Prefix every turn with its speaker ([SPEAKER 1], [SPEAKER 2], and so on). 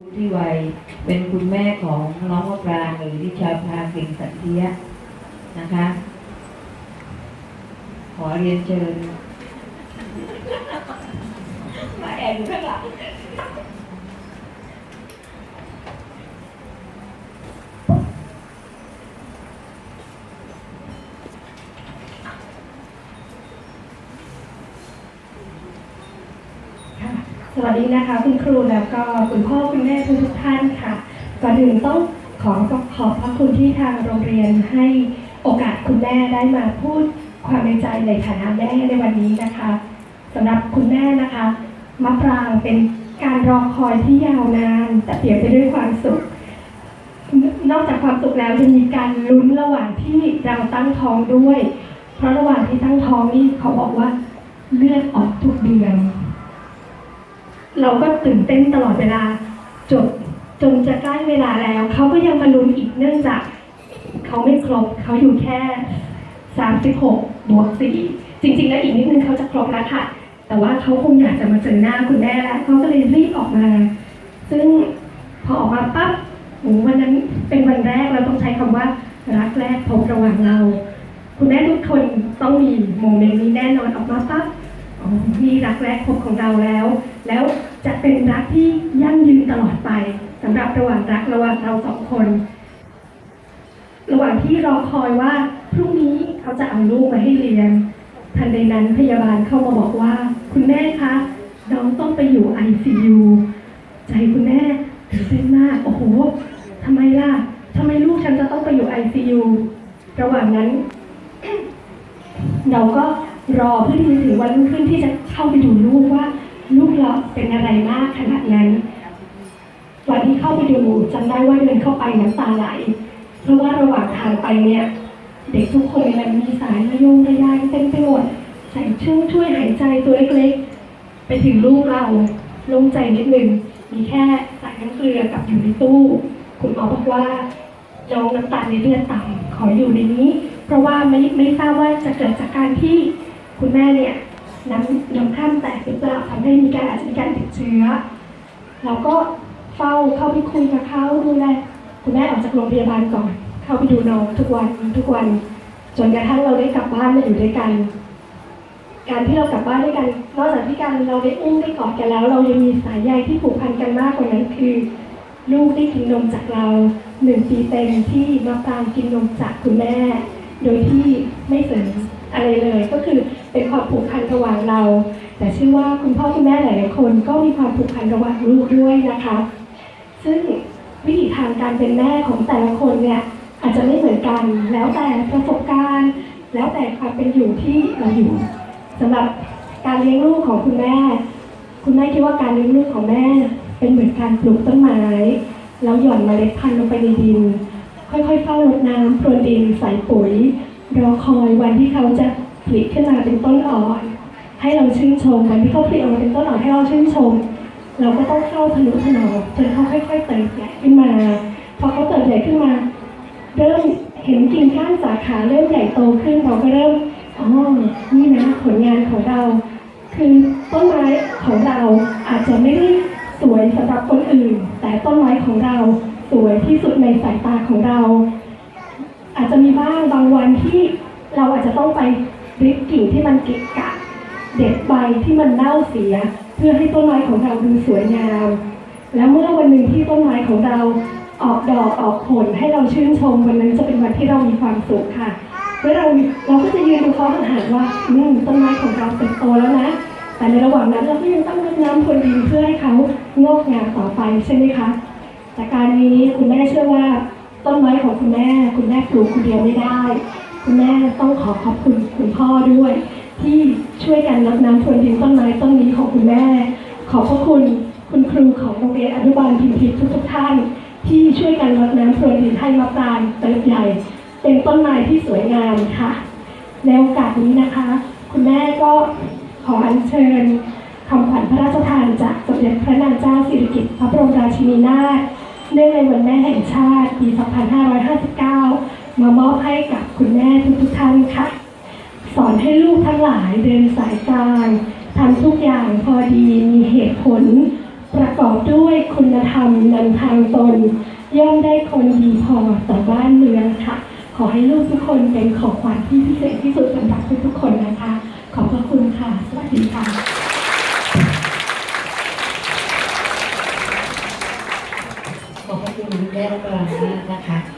[SPEAKER 1] ผู้ที่วัยเป็นคุณแม่ของน้องมะปรางหรือดิชาภาเก่งสันเทียนะคะ ขอเรียนเชิญ มาแอบอยู่ข้างหลัง
[SPEAKER 2] ค่ะสวัสดีนะคะ คุณครูแล้วก็คุณพ่อคุณ แม่ทุกทุกๆท่านค่ะก่อนอื่นต้องขอขอบพระคุณที่ทางโรงเรียนให้โอกาสคุณแม่ได้มาพูดความในใจในฐานะแม่ในวันนี้นะคะสำหรับคุณแม่นะคะมะปรางเป็นการรอคอยที่ยาวนาน แต่เปลี่ยนไปด้วยความสุข นอกจากความสุขแล้วยังมีการลุ้นระหว่างที่เราตั้งท้องด้วย เพราะระหว่างที่ตั้งท้องนี่เขาบอกว่าเลือดออกทุกเดือน เราก็ตื่นเต้นตลอดเวลา จบจนจะใกล้เวลาแล้ว เขาก็ยังมาลุ้นอีกเนื่องจาก เขาไม่ครบเขาอยู่แค่ 36 บวก 4 จริง ๆ แล้วอีกนิดนึงเขาจะครบแล้วค่ะ แต่ว่าเขาคงอยากจะมาเจอหน้าคุณแม่แล้วเขาก็เลยรีบออกมา ซึ่งพอออกมาปั๊บโอ้วันนั้นเป็นวันแรกเราต้องใช้คำว่ารักแรกพบระหว่างเรา คุณแม่ทุกคนต้องมีโมเมนต์นี้แน่นอนออกมาปั๊บอ๋อนี่รักแรกพบของเราแล้ว แล้วจะเป็นรักที่ยั่งยืน สำหรับระหว่างรักระหว่างเราสองคน ระหว่างที่รอคอยว่าพรุ่งนี้เขาจะเอาลูกมาให้เรียน ทันใดนั้นพยาบาลเข้ามาบอกว่า คุณแม่คะน้องต้องไปอยู่ ICU ใจคุณแม่ตื่นเต้นมากโอ้โหทำไมล่ะทำไมลูกฉันจะต้องไปอยู่ ICU ระหว่างนั้น เราก็รอเพื่อที่จะถึงวันรุ่งขึ้นที่จะเข้าไปดูลูกว่า ลูกเราเป็นอะไรมากขนาดนั้นาไปดูจำได้ว่าเดินเข้าไปน้ำตาไหล เพราะว่าระหว่างทางไปเนี่ย เด็กทุกคนในนั้นมีสายระยงระยายเต็มไปหมดใส่เครื่องช่วยหายใจตัวเล็กๆ ไปถึงลูกเราโล่งใจนิดนึง มีแค่สายน้ำเกลือกับอยู่ในตู้ คุณหมอบอกว่าน้องน้ำตาลในเลือดต่ำขออยู่ในนี้ เพราะว่าไม่ไม่ทราบว่าจะเกิดจากการที่คุณแม่เนี่ยน้ำน้ำข้ามแตกหรือเปล่าทำให้มีการอาจจะมีการติดเชื้อเราก็ เฝ้าเข้าไปคุยกับเขาดูแลคุณแม่ออกจากโรงพยาบาลก่อน เข้าไปดูน้องทุกวันทุกวัน จนกระทั่งเราได้กลับบ้านมาอยู่ด้วยกัน การที่เรากลับบ้านด้วยกัน นอกจากที่การเราได้อุ้มได้กอดกันแล้ว เรายังมีสายใยที่ผูกพันกันมากกว่านั้นคือ ลูกได้กินนมจากเราหนึ่งปีเต็มที่มาปรางกินนมจากคุณแม่ โดยที่ไม่เสริมอะไรเลยก็คือเป็นความผูกพันระหว่างเรา แต่เชื่อว่าคุณพ่อคุณแม่หลายๆคน ก็มีความผูกพันระหว่างลูกด้วยนะคะ ซึ่งวิถีทางการเป็นแม่ของแต่ละคนเนี่ยอาจจะไม่เหมือนกันแล้วแต่ประสบการณ์ แล้วแต่ความเป็นอยู่ที่เราอยู่สำหรับการเลี้ยงลูกของคุณแม่ คุณแม่คิดว่าการเลี้ยงลูกของแม่ เป็นเหมือนการปลูกต้นไม้แล้วหย่อนเมล็ดพันธุ์ลงไปในดิน ค่อยๆเฝ้ารดน้ำพรวนดินใส่ปุ๋ยรอคอยวันที่เขาจะผลิขึ้นมาเป็นต้นอ่อน ให้เราชื่นชมวันที่เขาผลิออกมาเป็นต้นอ่อนให้เราชื่นชม เราก็ต้องเข้าทะนุถนอมจนเขาค่อยๆเติบใหญ่ขึ้นมา พอเขาเติบใหญ่ขึ้นมา เริ่มเห็นกิ่งก้านสาขาเริ่มใหญ่โตขึ้นเราก็เริ่มอ๋อนี่นะผลงานของเรา คือต้นไม้ของเราอาจจะไม่ได้สวยสำหรับคนอื่น แต่ต้นไม้ของเราสวยที่สุดในสายตาของเรา อาจจะมีบ้างบางวันที่เราอาจจะต้องไปริบกิ่งที่มันเกะกะ เด็ดใบที่มันเน่าเสีย เพื่อให้ต้นไม้ของเราดูสวยงาม แล้วเมื่อวันหนึ่งที่ต้นไม้ของเราออกดอกออกผลให้เราชื่นชมวันนั้นจะเป็นวันที่เรามีความสุขค่ะเมื่อเราเราก็จะยืนดูเขาห่างๆว่าอืมต้นไม้ของเราเติบโตแล้วนะ แต่ในระหว่างนั้นเราก็ยังต้องรดน้ำพรวนดินเพื่อให้เขางอกงามต่อไปใช่ไหมคะแต่การนี้คุณแม่เชื่อว่า ต้นไม้ของคุณแม่ คุณแม่ปลูกคนเดียวไม่ได้ คุณแม่ต้องขอขอบคุณคุณพ่อด้วย ที่ช่วยกันรดน้ำพรวนดินต้นไม้ต้นนี้ของคุณแม่ ขอบพระคุณคุณครูของโรงเรียนอนุบาลพิมพิษทุกท่าน ที่ช่วยกันรดน้ำพรวนดินให้มะปรางเติบใหญ่ เป็นต้นไม้ที่สวยงามค่ะ ในโอกาสนี้นะคะ คุณแม่ก็ขออัญเชิญคำขวัญพระราชทานจากสมเด็จพระนางเจ้าสิริกิติ์พระบรมราชินีนาถเนื่องในวันแม่แห่งชาติปี 2559 มามอบให้กับคุณแม่ทุกๆท่านค่ะ สอนให้ลูกทั้งหลายเดินสายกลางทำทุกอย่างพอดีมีเหตุผล ประกอบด้วยคุณธรรมนำทางตน ย่อมได้คนดีพอต่อบ้านเมืองค่ะ ขอให้ลูกทุกคนเป็นของขวัญที่พิเศษที่สุดสำหรับทุกๆคนนะคะ ขอบพระคุณค่ะ สวัสดีค่ะ
[SPEAKER 1] ขอบพระคุณแม่วรางนะคะ